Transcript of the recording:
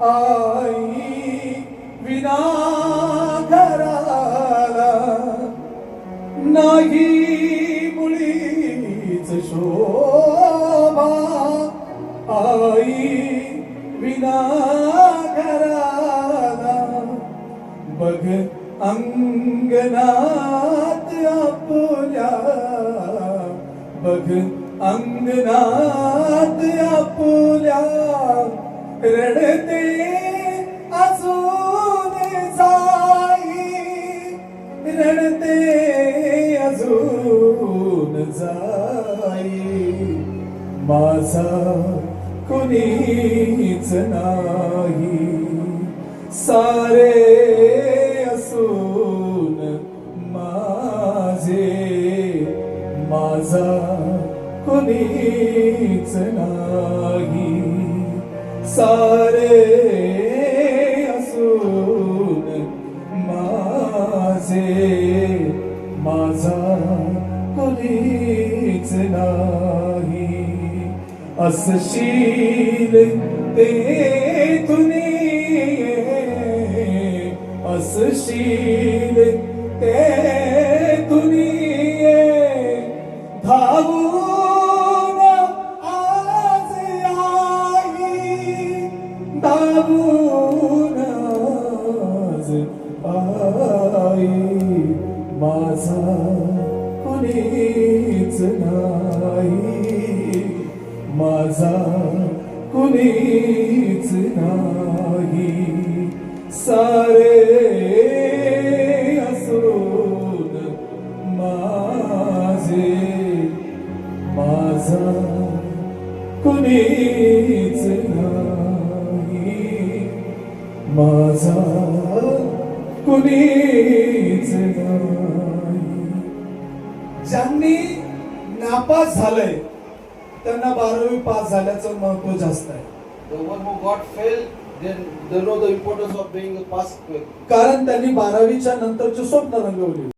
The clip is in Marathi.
आई विना घराला नाही मुळीच शोभा. आई विना घराला बघ अंगणात आपल्या. बघ अंगणात आपल्या. रडते अजून जाई. रडते अजून जाई. माझा कुणीच नाही. सारे असून माझे माझा कुणीच नाही. सारे असून माझे माझा कुणीच नाही. असशील ते तुनी असशील धावून आज आई माझा कुणीच नाही. माझा कुणीच नाही. सारे असून माझे माझा कुणी कुणीच ज्यांनी नापास झालंय त्यांना बारावी पास झाल्याचं महत्त्व जास्त आहे. कारण त्यांनी बारावीच्या नंतरची स्वप्न रंगवली.